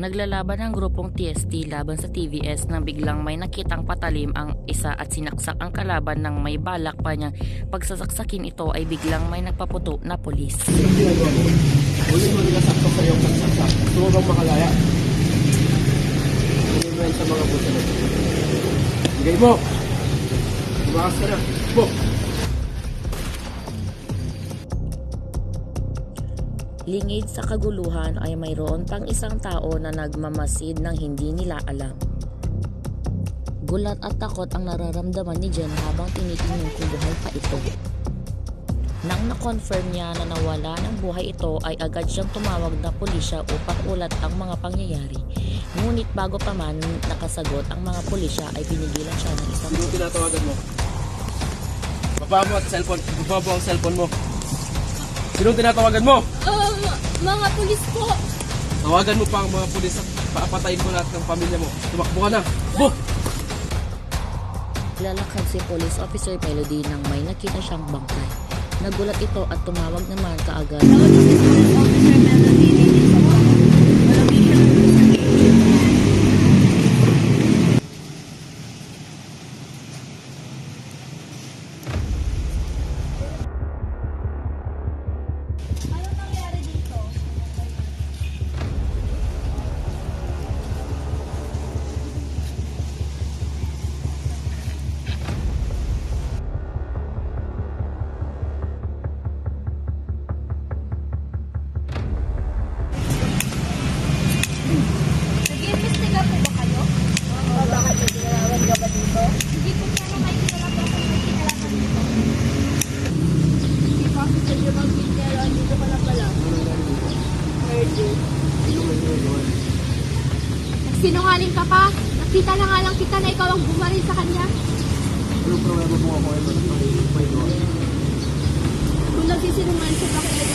Naglalaban ang grupong TST laban sa TVS nang biglang may nakitang patalim ang isa at sinaksak ang kalaban ng may balak pa niyang pagsasaksakin ito ay biglang may nagpaputo na. Anong ginagawa mo? Huli mo nila sakto sa iyong pagsaksak. Mo bang makalaya? Huli mo sa mga buta na. Bigay mo! Tumakas ka na. Bo! Lingid sa kaguluhan ay mayroon pang isang tao na nagmamasid ng hindi nila alam. Gulat at takot ang nararamdaman ni Jen habang tinitingnan kung buhay pa ito. Nang na-confirm niya na nawala ng buhay ito ay agad siyang tumawag na pulisya upang ulat ang mga pangyayari. Ngunit bago pa man nakasagot ang mga pulisya ay pinigilan siya ng isang Sino tinatawagan mo? Baba mo at cellphone. Baba mo ang cellphone mo. Sino tinatawagan mo? Um, mga pulis po. Tawagan mo pa ang mga pulis at paapatayin mo lahat ng pamilya mo. Tumakbo ka na. Bo! Lalakad si Police Officer Melody nang may nakita siyang bangkay. Nagulat ito at tumawag naman kaagad. Anong Sinungaling ka pa? Nakita na nga lang kita na ikaw ang bumaril sa kanya. Anong problema mo ako ito? May doon. Kung nagsisinungaling siya, bakit ay.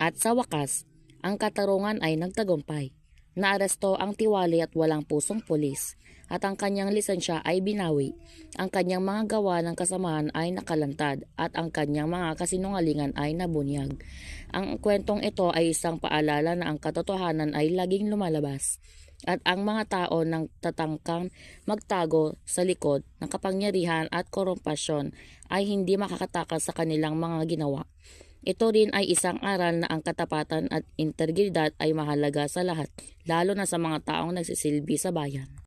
At sa wakas, ang katarungan ay nagtagumpay. Naaresto ang tiwali at walang pusong pulis at ang kanyang lisensya ay binawi. Ang kanyang mga gawa ng kasamahan ay nakalantad at ang kanyang mga kasinungalingan ay nabunyag. Ang kwentong ito ay isang paalala na ang katotohanan ay laging lumalabas at ang mga tao ng tatangkang magtago sa likod ng kapangyarihan at korumpasyon ay hindi makakatakas sa kanilang mga ginawa. Ito rin ay isang aral na ang katapatan at integridad ay mahalaga sa lahat, lalo na sa mga taong nagsisilbi sa bayan.